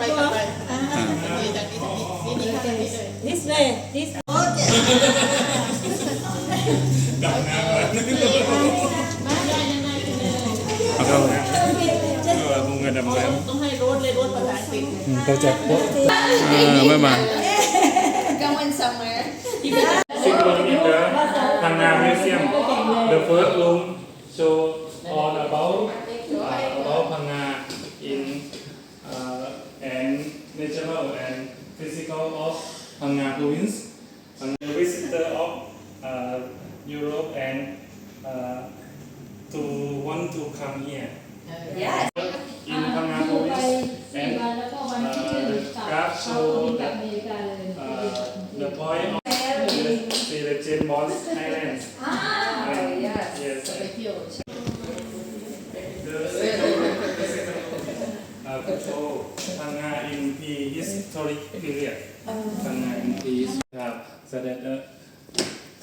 ไปกลับไปนี่จากนี้นี่นี่ค่ะนี่เลย this way this ดำน้ำเลย เอาเข้า เออมึงเงินดำน้ำ ต้องให้รถเลยรถภาษาอังกฤษ อืมก็จะโป๊ะเออไม่มา Going somewhere. Sit room in the Hana Museum. The first room show all about uh, about Hana Natural and physical of Hana province. And the visitor of uh, Europe and uh, to want to come here Yes. in Hana province and uh, graph show the, uh, the point of the, the James Islands. Uh, control Hana in the historic period. Hana in the uh, so that uh,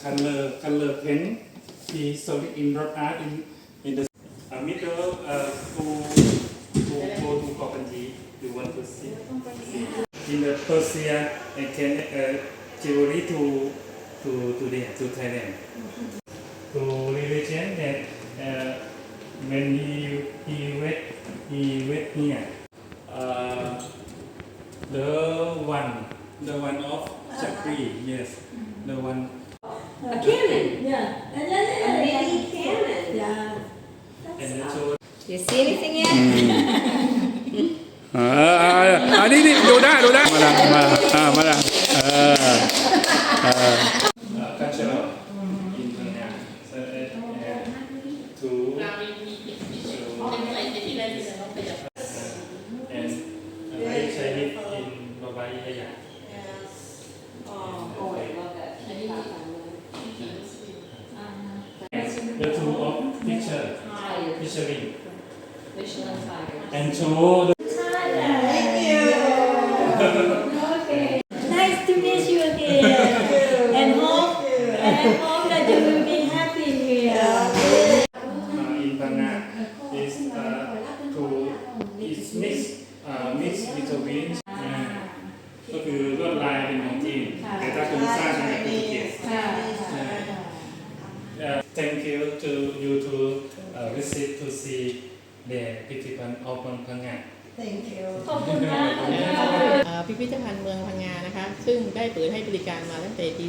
color color paint the historic in rock art in in the uh, middle uh, to to go to Kopanji. You want to see? In the Persia, I can uh, jewelry to to to there to Thailand. To religion that uh, when he he went he went here. the one of Chakri, yes, the one. a cannon yeah and then A mini cannon. yeah And then so You see anything yet? เออเอออันนี้นี่ดูได้ดูได้มาละมาละอ่ามาละเออ The two of picture Tired. picturing Michelin tired. and show the okay nice to meet you again and hope and hope that you will be happy here uh, in Ghana is uh, to is mix uh, mix between อ่าก็คือ uh, visit to see the พิพิธภัณฑ์ออกพังงาขอบคุณมากเลยอ่าพิพิธภัณฑ์เมืองพังงานะคะ ซึ่งได้เปิดให้บริการมาตั้งแต่ปี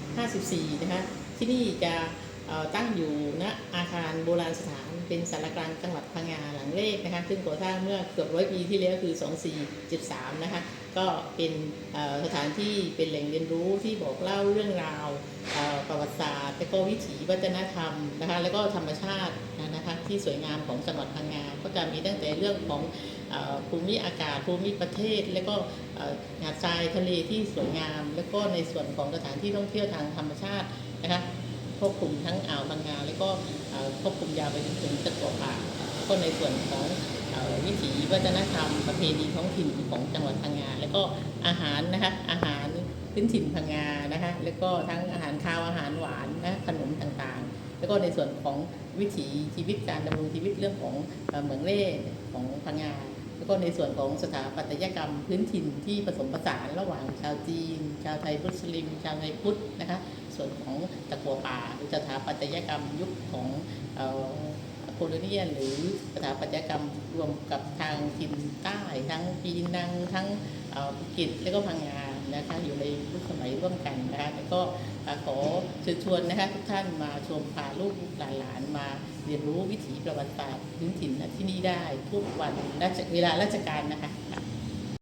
2554 นะคะ ที่นี่จะเอ่อ ตั้งอยู่ณอาคารโบราณสถานเป็นสารกลางจังหวัดพังงาหลังเลขนะคะซึ่งก่อสร้างเมื่อเกือบร้อยปีที่แล้วคือ 2473 นะคะ ก็เป็นสถานที่เป็นแหล่งเรียนรู้ที่บอกเล่าเรื่องราวประวัติศาสตร์และก็วิถีวัฒนธรรมนะคะแล้วก็ธรรมชาตินะคะที่สวยงามของจังหวัดพังงา ก็จะมีตั้งแต่เรื่องของภูมิอากาศภูมิประเทศ แล้วก็หาดทรายทะเลที่สวยงาม แล้วก็ในส่วนของสถานที่ท่องเที่ยวทางธรรมชาตินะคะ ควบคุมทั้งอ่าวพังงาแล้วก็ควบคุมยาวไปจนถึงตะกัวป่าก็ในส่วนของวิถีวัฒนธรรมประเพณีท้องถิ่นของจังหวัดพังงาแล้วก็อาหารนะคะอาหารพื้นถิ่นพังงานะคะแล้วก็ทั้งอาหารคาวอาหารหวานนะขนมต่างๆ แล้วก็ในส่วนของวิถีชีวิตการดำรงชีวิตเรื่องของเอ่อเหมืองเล่ของพังงาแล้วก็ในส่วนของสถาปัตยกรรมพื้นถิ่นที่ผสมผสานระหว่างชาวจีน ชาวไทยมุสลิม ชาวไทยพุทธนะคะ ส่วนของตะกัวป่า หรือสถาปัตยกรรมยุคของโคโลเนียนหรือสถาปัตยกรรมรวมกับทางถิ่นใต้ทั้งปีนังทั้งอ่อภูเก็ตและก็พังงานะคะอยู่ในยุคสมัยร่วมกันนะคะแล้วก็ขอเชิญชวนนะคะทุกท่านมาชมพาลูกหลานมาเรียนรู้วิถีประวัติศาสตร์พื้นถิ่นที่นี่ได้ทุกวันเวลาราชการนะคะ